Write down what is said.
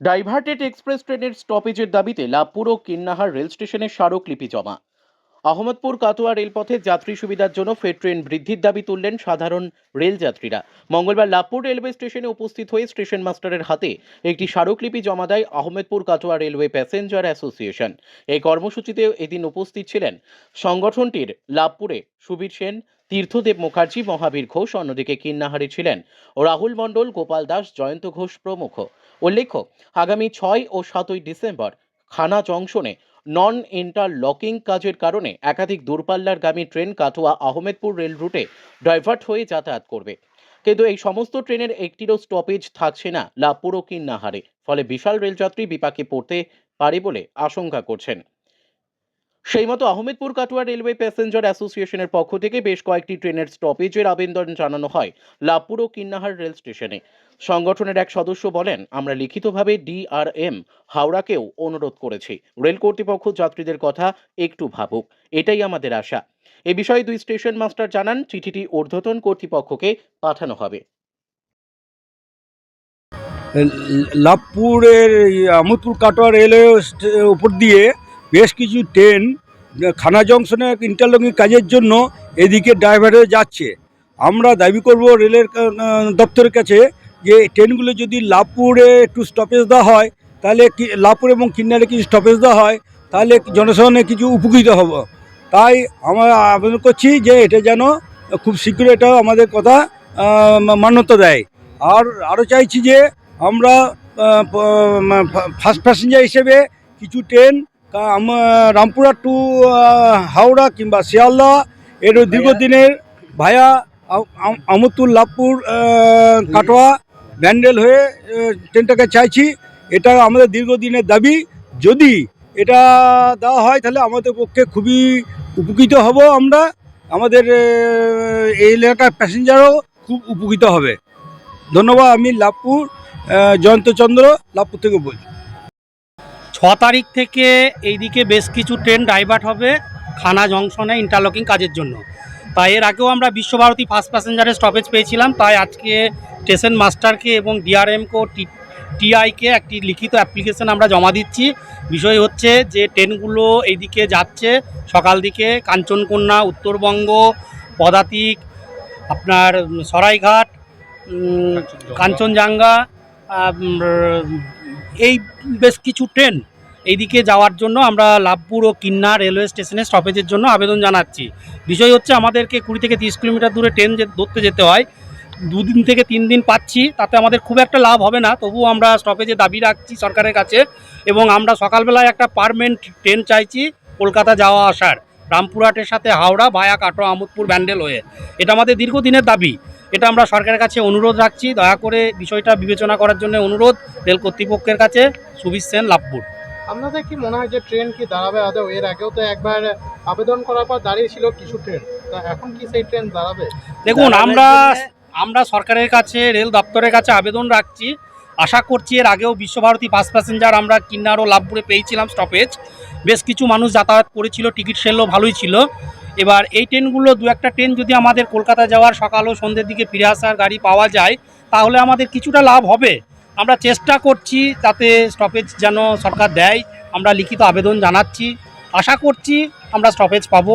Diverted express ট্রেনের স্টপেজের দাবিতে লাভপুর ও Kinnahar rail স্টেশনে স্মারকলিপি জমা। আহমদপুর কাটোয়া রেলপথে যাত্রী সুবিধার জন্য ফের ট্রেন বৃদ্ধির দাবি তুললেন সাধারণ রেল যাত্রীরা মঙ্গলবার লাভপুর রেলওয়ে স্টেশনে উপস্থিত হয়ে স্টেশন মাস্টারের হাতে একটি স্মারকলিপি জমা দেয় Ahmedpur Katwa railway passenger association. এই কর্মসূচিতে এদিন উপস্থিত ছিলেন সংগঠনটির লাভপুরে সুবীর সেন, তীর্থদেব মুখার্জি, মহাবীর ঘোষ, অন্যদিকে কিন্নাহারে ছিলেন ও রাহুল মণ্ডল, গোপাল দাস, জয়ন্ত ঘোষ প্রমুখ। উল্লেখ্য, আগামী ছয় ও সাতই ডিসেম্বর খানা জংশনে নন ইন্টারলকিং কাজের কারণে একাধিক দূরপাল্লার গামী ট্রেন কাটোয়া আহমেদপুর রেল রুটে ডাইভার্ট হয়ে যাতায়াত করবে। কিন্তু এই সমস্ত ট্রেনের একটিরও স্টপেজ থাকছে না লাভপুর ও কিন্নাহারে ফলে বিশাল রেলযাত্রী বিপাকে পড়তে পারে বলে আশঙ্কা করছেন। সেই মতো আহমেদপুর কাটোয়া রেলওয়ে প্যাসেঞ্জার অ্যাসোসিয়েশনের পক্ষ থেকে বেশ কয়েকটি ট্রেনের স্টপেজের আবেদন জানানো হয় লাভপুর ও কিন্নাহার রেল স্টেশনে। সংগঠনের এক সদস্য বলেন, আমরা লিখিতভাবে ডিআরএম হাওড়াকেও অনুরোধ করেছি। রেল কর্তৃপক্ষ যাত্রীদের কথা একটু ভাবুক। এটাই আমাদের আশা। এ বিষয়ে দুই স্টেশন মাস্টার জানান, চিঠিটি ঊর্ধ্বতন কর্তৃপক্ষকে পাঠানো হবে। লাভপুরের আমোদপুর কাটোয়া রেলওয়ে উপর দিয়ে বেশ কিছু ট্রেন খানা জংশনে ইন্টারলকিং কাজের জন্য এদিকে ড্রাইভার যাচ্ছে। আমরা দাবি করব রেলের দপ্তরের কাছে যে ট্রেনগুলো যদি লাভপুরে একটু স্টপেজ দেওয়া হয়, তাহলে লাভপুর এবং কিন্নারে কিছু স্টপেজ দেওয়া হয়, তাহলে জনসাধারণের কিছু উপকৃত হব। তাই আমরা আবেদন করছি যে এটা যেন খুব শীঘ্র এটা আমাদের কথা মান্যতা দেয়। আর আরও চাইছি যে আমরা ফার্স্ট প্যাসেঞ্জার হিসেবে কিছু ট্রেন রামপুরা টু হাওড়া কিংবা শিয়ালদা এর দীর্ঘদিনের ভায়া আমতুল লাভপুর কাটোয়া ব্যান্ডেল হয়ে ট্রেনটাকে চাইছি। এটা আমাদের দীর্ঘদিনের দাবি। যদি এটা দেওয়া হয় তাহলে আমাদের পক্ষে খুবই উপকৃত হব আমরা। আমাদের এই এলাকার প্যাসেঞ্জারও খুব উপকৃত হবে। ধন্যবাদ আমি লাভপুর জয়ন্তচন্দ্র লাভপুর থেকে বলছি। ছ তারিখ থেকে এইদিকে বেশ কিছু ট্রেন ডাইভার্ট হবে খানা জংশনে ইন্টারলকিং কাজের জন্য। তাই এর আগেও আমরা বিশ্বভারতী ফার্স্ট প্যাসেঞ্জারের স্টপেজ পেয়েছিলাম তাই আজকে স্টেশন মাস্টারকে এবং ডিআরএমকে টি টিআইকে একটি লিখিত অ্যাপ্লিকেশন আমরা জমা দিচ্ছি। বিষয় হচ্ছে যে ট্রেনগুলো এইদিকে যাচ্ছে সকাল দিকে কাঞ্চনকন্যা উত্তরবঙ্গ পদাতিক আপনার সরাইঘাট কাঞ্চনজঙ্ঘা। এই বেশ কিছু ট্রেন এইদিকে যাওয়ার জন্য আমরা লাভপুর ও কিন্না রেলওয়ে স্টেশনে স্টপেজের জন্য আবেদন জানাচ্ছি। বিষয় হচ্ছে আমাদেরকে কুড়ি থেকে তিরিশ কিলোমিটার দূরে ট্রেন ধরতে যেতে হয়, দুদিন থেকে তিন দিন পাচ্ছি, তাতে আমাদের খুব একটা লাভ হবে না। তবুও আমরা স্টপেজে দাবি রাখছি সরকারের কাছে এবং আমরা সকালবেলায় একটা পারমানেন্ট ট্রেন চাইছি, কলকাতা যাওয়া আসার। রামপুরহাটের সাথে হাওড়া ভায়া কাটো আমোদপুর ব্যান্ডেল হয়ে। এটা আমাদের দীর্ঘদিনের দাবি। এটা আমরা সরকারের কাছে অনুরোধ রাখছি। দয়া করে বিষয়টা বিবেচনা করার জন্য অনুরোধ। রেল কর্তৃপক্ষের কাছে সুবির সেন লাভপুর। আপনাদের কি মনে হয় যে ট্রেন কি দাঁড়াবে আদৌ? এর আগেও তো একবার আবেদন করার পর দাঁড়িয়েছিল কিছু ট্রেন। তা এখন কি সেই ট্রেন দাঁড়াবে? দেখুন আমরা আমরা সরকারের কাছে রেল দপ্তরের কাছে আবেদন রাখছি। আশা করছি এর আগেও বিশ্বভারতী ফার্স্ট প্যাসেঞ্জার আমরা কিন্নার ও লাভপুরে পেয়েছিলাম স্টপেজ বেশ কিছু মানুষ যাতায়াত করেছিল, টিকিট সেলও ভালোই ছিল। এবার এই ট্রেনগুলো দু একটা ট্রেন যদি আমাদের কলকাতা যাওয়ার সকাল ও সন্ধ্যের দিকে ফিরে আসার গাড়ি পাওয়া যায়, তাহলে আমাদের কিছুটা লাভ হবে। আমরা চেষ্টা করছি তাতে স্টপেজ যেন সরকার দেয়। আমরা লিখিত আবেদন জানাচ্ছি। আশা করছি আমরা স্টপেজ পাবো।